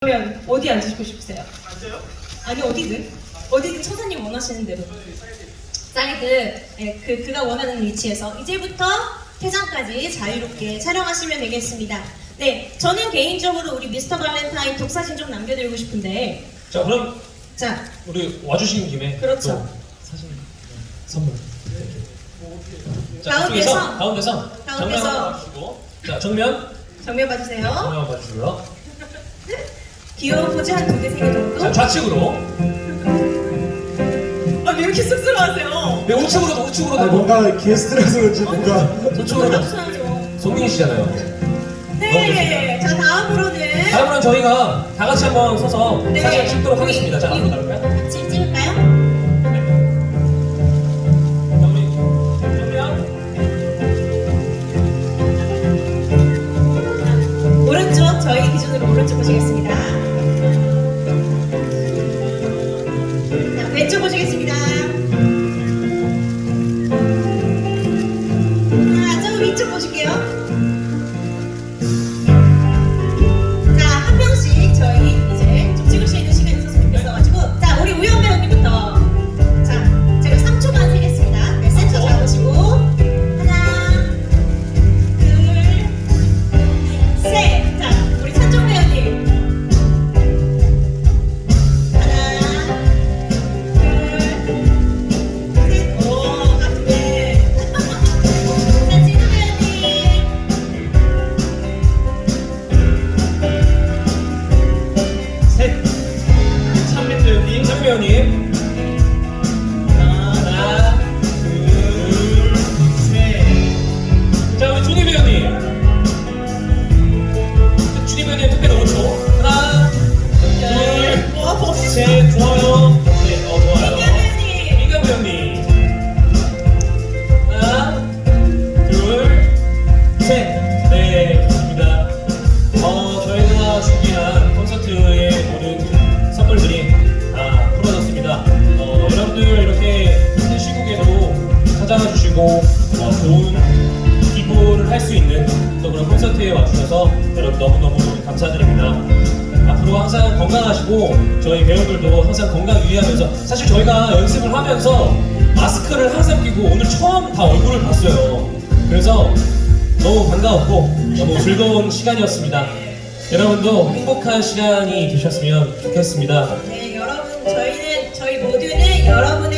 그러면 어디 앉으시고 싶으세요? 앉아요? 아니 어디든 어디든 천사님 원하시는 대로 사이드 네, 그 그가 원하는 위치에서 이제부터 퇴장까지 자유롭게 촬영하시면 되겠습니다. 네, 저는 개인적으로 우리 미스터 발렌타인 독사진 좀 남겨드리고 싶은데 자 그럼 자 우리 와주신 김에 그렇죠. 또 사진 선물. 자 가운데서. 그쪽에서 가운데서 정면 가운데서. 한번 봐주시고 자 정면 정면 봐주세요. 정면 봐주시고요. 귀여운 포즈 한 두 개 세 개 정도. 자 좌측으로. 아 왜 이렇게 쑥스러워하세요? 네 우측으로도 우측으로도. 아니 뭔가 게스트라서 그런지 뭔가 우측으로도. 감사하죠. 송민이시잖아요. 네, 자 다음으로는 다음으로는 저희가 다 같이 한번 서서 네. 사진 찍도록 하겠습니다. 자 앞으로 나올까요? 같이 찍을까요? 자 우리 정면. 오른쪽 저희 기준으로 오른쪽 보시겠습니다. 찬민 배우님. 준희 배우님. 준희 배우님 특별 5초. 하나, 둘, 와, 멋있어. 셋. 좋아요. 와 주시고 어, 좋은 기부를 할 수 있는 또 그런 콘서트에 와주셔서 여러분 너무너무 감사드립니다. 앞으로 항상 건강하시고 저희 배우들도 항상 건강 유의하면서 사실 저희가 연습을 하면서 마스크를 항상 끼고 오늘 처음 다 얼굴을 봤어요. 그래서 너무 반가웠고 너무 즐거운 시간이었습니다. 여러분도 행복한 시간이 되셨으면 좋겠습니다. 네, 여러분, 저희는, 저희 모두는 여러분의